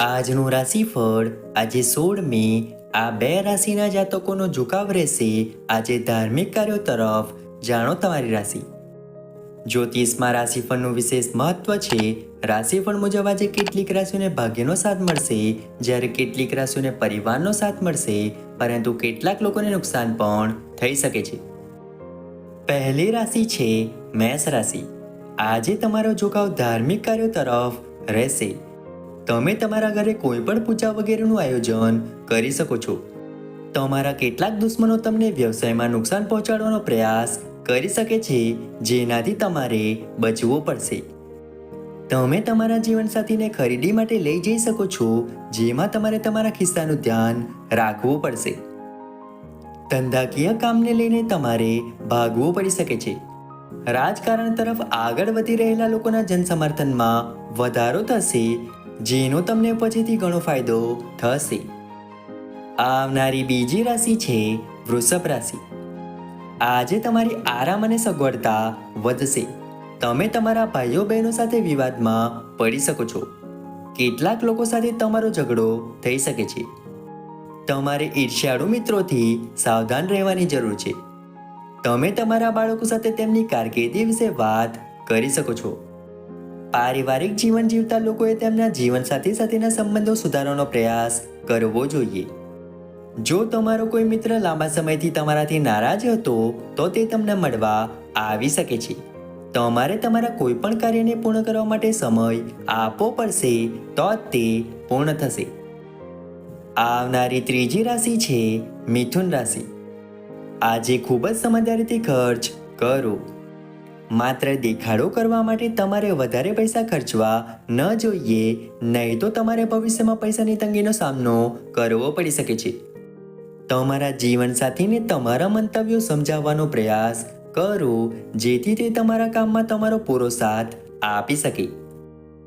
આજનું રાશિફળ આજે સોળ મે. આ બે રાશિના જાતકોનો ઝુકાવ રહેશે. આજે ધાર્મિક કાર્યો તરફ જાણો તમારી રાશિ. જ્યોતિષમાં રાશિફળનું વિશેષ મહત્વ છે. રાશિફળ મુજબ આજે કેટલીક રાશિઓને ભાગ્યનો સાથ મળશે. જ્યારે કેટલીક રાશિઓને પરિવારનો સાથ મળશે. પરંતુ કેટલાક લોકોને નુકસાન પણ થઈ શકે છે. પહેલી રાશિ છે મેષ રાશિ. આજે તમારો ઝુકાવ ધાર્મિક કાર્યો તરફ રહેશે. તમે તમારા ઘરે કોઈ પણ પૂજા વગેરેનું આયોજન કરી શકો છો. તમારા કેટલાક દુશ્મનો તમને વ્યવસાયમાં નુકસાન પહોંચાડવાનો પ્રયાસ કરી શકે છે, જેનાથી તમારે બચવું પડશે. તમે તમારા જીવનસાથીને ખરીદી માટે લઈ જઈ શકો છો, જેમાં તમારે તમારા ખિસ્સાનું ધ્યાન રાખવું પડશે. ધંધાકીય કામને લઈને તમારે ભાગવું પડી શકે છે. રાજકારણ તરફ આગળ વધી રહેલા લોકોના જનસમર્થનમાં વધારો થશે જેનો તમને પછીથી ઘણો ફાયદો થશે. આવનારી બીજી રાશિ છે વૃષભ રાશિ. આજે તમારી આરામ અને સગવડતા વધશે. તમે તમારા ભાઈઓ બહેનો સાથે વિવાદમાં પડી શકો છો. કેટલાક લોકો સાથે તમારો ઝઘડો થઈ શકે છે. તમારે ઈર્ષ્યાળુ મિત્રોથી સાવધાન રહેવાની જરૂર છે. તમે તમારા બાળકો સાથે તેમની કારકિર્દી વિશે વાત કરી શકો છો. પારિવારિક જીવન જીવતા લોકોએ તેમના જીવનસાથી સાથેના સંબંધો સુધારવાનો પ્રયાસ કરવો જોઈએ. જો તમારો કોઈ મિત્ર લાંબા સમયથી તમારાથી નારાજ હતો, તો તે તમને મળવા આવી શકે છે. તમારે તમારા કોઈ પણ કાર્યને પૂર્ણ કરવા માટે સમય આપવો પડશે, તો તે પૂર્ણ થશે. આવનારી ત્રીજી રાશિ છે મિથુન રાશિ. આજે ખૂબ જ સમજદારીથી ખર્ચ કરો. માત્ર દેખાડો કરવા માટે તમારે વધારે પૈસા ખર્ચવા ન જોઈએ, નહીં તો તમારે ભવિષ્યમાં પૈસાની તંગીનો સામનો કરવો પડી શકે છે. તમારા જીવનસાથીને તમારા મંતવ્યો સમજાવવાનો પ્રયાસ કરો, જેથી તે તમારા કામમાં તમારો પૂરો સાથ આપી શકે.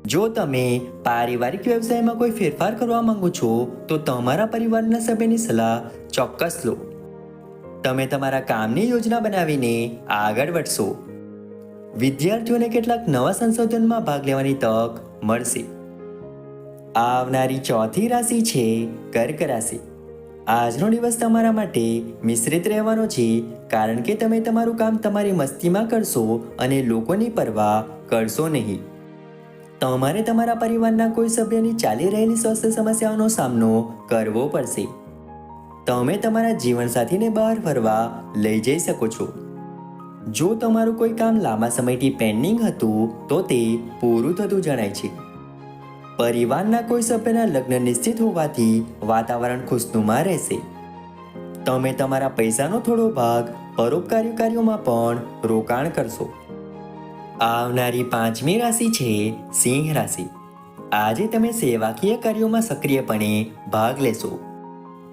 જો તમે પારિવારિક વ્યવસાયમાં કોઈ ફેરફાર કરવા માંગો છો, તો તમારા પરિવારના સભ્યની સલાહ ચોક્કસ લો. તમે તમારા કામની યોજના બનાવીને આગળ વધશો. વિદ્યાર્થીઓને કેટલાક નવા સંશોધનમાં ભાગ લેવાની તક મળશે. આવનારી ચોથી રાશિ છે કર્ક રાશિ. આજનો દિવસ તમારા માટે મિશ્રિત રહેવાનો છે, કારણ કે તમે તમારું કામ તમારી મસ્તીમાં કરશો અને લોકોની પરવા કરશો નહીં. તમારે તમારા પરિવારના કોઈ સભ્યની ચાલી રહેલી સ્વાસ્થ્ય સમસ્યાઓનો સામનો કરવો પડશે. તમે તમારા જીવનસાથીને બહાર ફરવા લઈ જઈ શકો છો. જો તમારું કોઈ કામ લાંબા સમયથી પેન્ડિંગ હતું, તો તે પૂરું થતું જણાય છે. પરિવારના કોઈ સભ્યના લગ્ન નિશ્ચિત હોવાથી વાતાવરણ ખુશનુમા રહેશે. તમે તમારા પૈસાનો થોડો ભાગ પરોપકારી કાર્યોમાં પણ રોકાણ કરશો. આવનારી પાંચમી રાશિ છે સિંહ રાશિ. આજે તમે સેવાકીય કાર્યોમાં સક્રિયપણે ભાગ લેશો.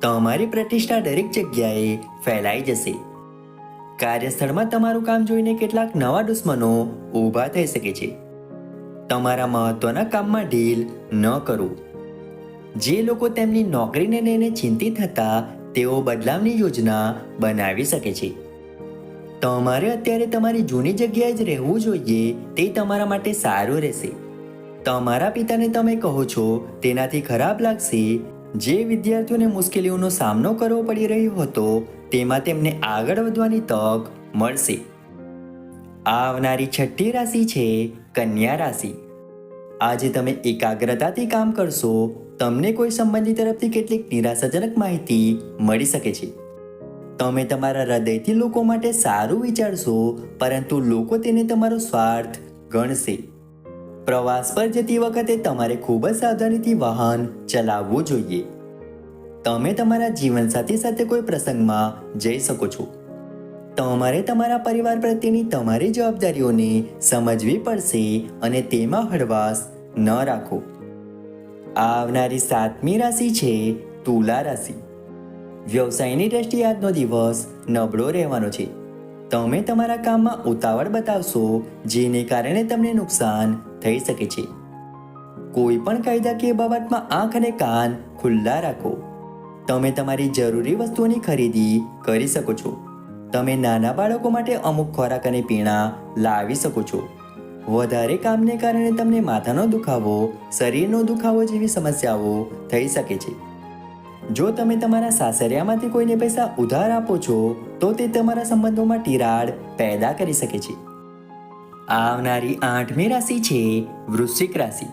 તમારી પ્રતિષ્ઠા દરેક જગ્યાએ ફેલાઈ જશે. કાર્યસ્થળમાં તમારું કામ જોઈને કેટલાક નવા દુશ્મનો ઊભા થઈ શકે છે. તમારા મહત્વના કામમાં ઢીલ ન કરો. જે લોકો તેમની નોકરીને લઈને ચિંતિત હતા, તેઓ બદલાવની યોજના બનાવી શકે છે. તમારે અત્યારે તમારી જૂની જગ્યાએ જ રહેવું જોઈએ, તે તમારા માટે સારું રહેશે. તમારા પિતાને તમે કહો છો, તેનાથી ખરાબ લાગશે જે વિદ્યાર્થીઓને મુશ્કેલીઓનો સામનો કરવો પડી રહ્યો હતો, તેમાં તેમને આગળ વધવાની તક મળશે. આવનારી છઠ્ઠી રાશિ છે કન્યા રાશિ. આજે તમે એકાગ્રતાથી કામ કરશો, તમને કોઈ સંબંધી તરફથી કેટલીક નિરાશાજનક માહિતી મળી શકે છે. તમે તમારા હૃદયથી લોકો માટે સારું વિચારશો, પરંતુ લોકો તેને તમારો સ્વાર્થ ગણશે. પ્રવાસ પર જતી વખતે તમારે ખૂબ જ સાવધાનીથી વાહન ચલાવવું જોઈએ. તમે તમારા જીવનસાથી સાથે કોઈ પ્રસંગમાં જઈ શકો છો. તમારે તમારા પરિવાર પ્રત્યેની તમારી જવાબદારીઓને સમજવી પડશે અને તેમાં હળવાશ ન રાખો. આવનારી સાતમી રાશિ છે તુલા રાશિ. વ્યવસાયની દ્રષ્ટિએ આજનો દિવસ નબળો રહેવાનો છે. તમે તમારા કામમાં ઉતાવળ બતાવશો, જેને કારણે તમને નુકસાન થઈ શકે છે. કોઈ પણ કાયદાકીય બાબતમાં આંખ અને કાન ખુલ્લા રાખો. તમે તમારી જરૂરી વસ્તુઓની ખરીદી કરી શકો છો. તમે નાના બાળકો માટે અમુક ખોરાક અને પીણા લાવી શકો છો. વધારે કામને કારણે તમને માથાનો દુખાવો, શરીરનો દુખાવો જેવી સમસ્યાઓ થઈ શકે છે. જો તમે તમારા સાસરિયામાંથી કોઈને પૈસા ઉધાર આપો છો તો તે તમારા સંબંધોમાં તિરાડ પેદા કરી શકે છે. આવનારી આઠમી રાશિ છે વૃશ્ચિક રાશિ.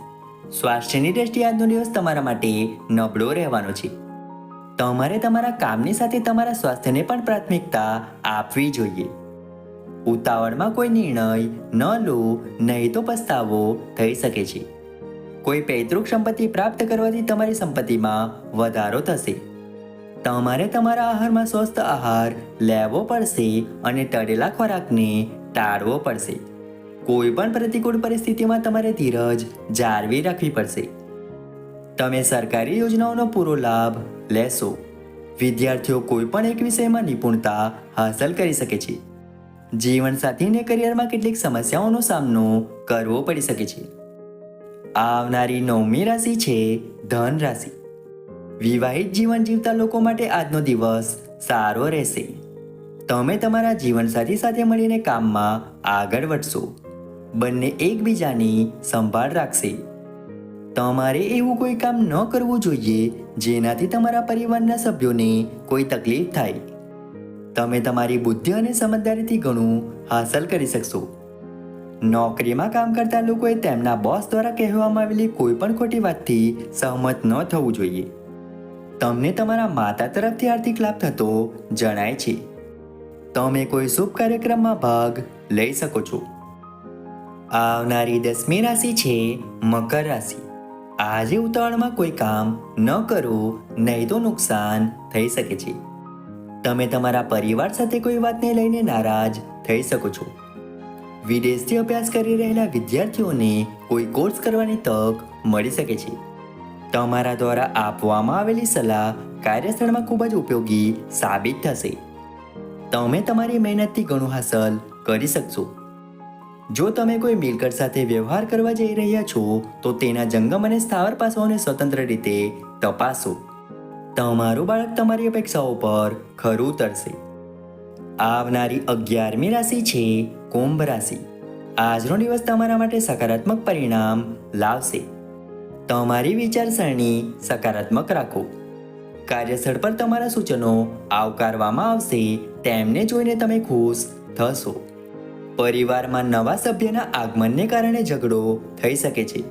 સ્વાસ્થ્યની દ્રષ્ટિએ આજનો દિવસ તમારા માટે નબળો રહેવાનો છે. તમારે તમારા કામની સાથે તમારા સ્વાસ્થ્યને પણ પ્રાથમિકતા આપવી જોઈએ. ઉતાવળમાં કોઈ નિર્ણય ન લો, નહીં તો પસ્તાવો થઈ શકે છે. કોઈ પૈતૃક સંપત્તિ પ્રાપ્ત કરવાથી તમારી સંપત્તિમાં વધારો થશે. તમારે તમારા આહારમાં સ્વસ્થ આહાર લેવો પડશે અને તળેલા ખોરાકને ટાળવો પડશે. કોઈ પણ પ્રતિકૂળ પરિસ્થિતિમાં તમારે ધીરજ જાળવી રાખવી પડશે. તમે સરકારી યોજનાઓનો પૂરો લાભ લેશો. વિદ્યાર્થીઓ કોઈ પણ એક વિષયમાં નિપુણતા હાંસલ કરી શકે છે. જીવનસાથીને કરિયરમાં કેટલીક સમસ્યાઓનો સામનો કરવો પડી શકે છે. આવનારી નવમી રાશિ છે ધન રાશિ વિવાહિત જીવન જીવતા લોકો માટે આજનો દિવસ સારો રહેશે. તમે તમારા જીવનસાથી સાથે મળીને કામમાં આગળ વધશો. બંને એકબીજાની સંભાળ રાખશે. તમારે એવું કોઈ કામ ન કરવું જોઈએ, જેનાથી તમારા પરિવારના સભ્યોને કોઈ તકલીફ થાય. તમે તમારી બુદ્ધિ અને સમજદારીથી ઘણું હાંસલ કરી શકશો. નોકરીમાં કામ કરતા લોકોએ તેમના બોસ દ્વારા કહેવામાં આવેલી કોઈ પણ ખોટી વાતથી સહમત ન થવું જોઈએ. તમને તમારા માતા તરફથી આર્થિક લાભ થતો જણાય છે. તમે કોઈ શુભ કાર્યક્રમમાં ભાગ લઈ શકો છો. આવનારી દસમી રાશિ છે મકર રાશિ. આજે ઉતાવળમાં કોઈ કામ ન કરો, નહીં તો નુકસાન થઈ શકે છે. તમે તમારા પરિવાર સાથે કોઈ વાતને લઈને નારાજ થઈ શકો છો. વિદેશથી અભ્યાસ કરી રહેલા વિદ્યાર્થીઓને કોઈ કોર્સ કરવાની તક મળી શકે છે. તમારા દ્વારા આપવામાં આવેલી સલાહ કાર્યસ્થળમાં ખૂબ જ ઉપયોગી સાબિત થશે. તમે તમારી મહેનતથી ઘણું હાંસલ કરી શકશો. જો તમે કોઈ મિલકત સાથે વ્યવહાર કરવા જઈ રહ્યા છો, તો તેના જંગમ અને સ્થાવર પાસાઓને સ્વતંત્ર રીતે તપાસો. તમારું બાળક તમારી અપેક્ષાઓ પર ખરું ઉતરશે. આવનારી અગિયારમી રાશિ છે કુંભ રાશિ. આજનો દિવસ તમારા માટે સકારાત્મક પરિણામ લાવશે. તમારી વિચારસરણી સકારાત્મક રાખો. કાર્યસ્થળ પર તમારા સૂચનો આવકારવામાં આવશે, તેમને જોઈને તમે ખુશ થશો. પરિવારમાં નવા સભ્યના આગમનને કારણે ઝઘડો થઈ શકે છે.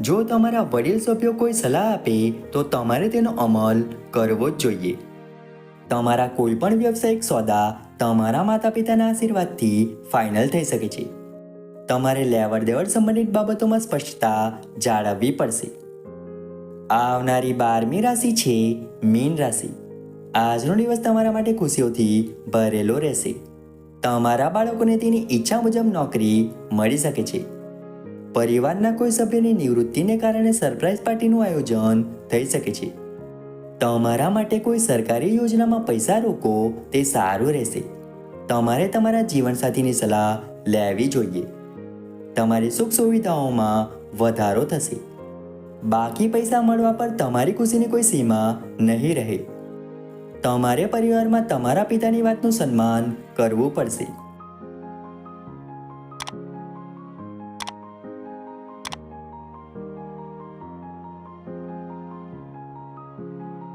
જો તમારા વડીલ સભ્યો કોઈ સલાહ આપે, તો તમારે તેનો અમલ કરવો જ જોઈએ. તમારા કોઈ પણ વ્યવસાયિક સોદા તમારા માતા પિતાના આશીર્વાદથી ફાઇનલ થઈ શકે છે. તમારે લેવડ દેવડ સંબંધિત બાબતોમાં સ્પષ્ટતા જાળવવી પડશે. આવનારી બારમી રાશિ છે મીન રાશિ. આજનો દિવસ તમારા માટે ખુશીઓથી ભરેલો રહેશે. તમારા બાળકોને તેની ઈચ્છા મુજબ નોકરી મળી શકે છે. પરિવારના કોઈ સભ્યની નિવૃત્તિને કારણે સરપ્રાઇઝ પાર્ટીનું આયોજન થઈ શકે છે. તમારા માટે કોઈ સરકારી યોજનામાં પૈસા રોકો તે સારું રહેશે. તમારે તમારા જીવનસાથીની સલાહ લેવી જોઈએ. તમારી સુખ સુવિધાઓમાં વધારો થશે. બાકી પૈસા મળવા પર તમારી ખુશીની કોઈ સીમા નહીં રહે. તમારે પરિવારમાં તમારા પિતાની વાતનું સન્માન કરવું પડશે.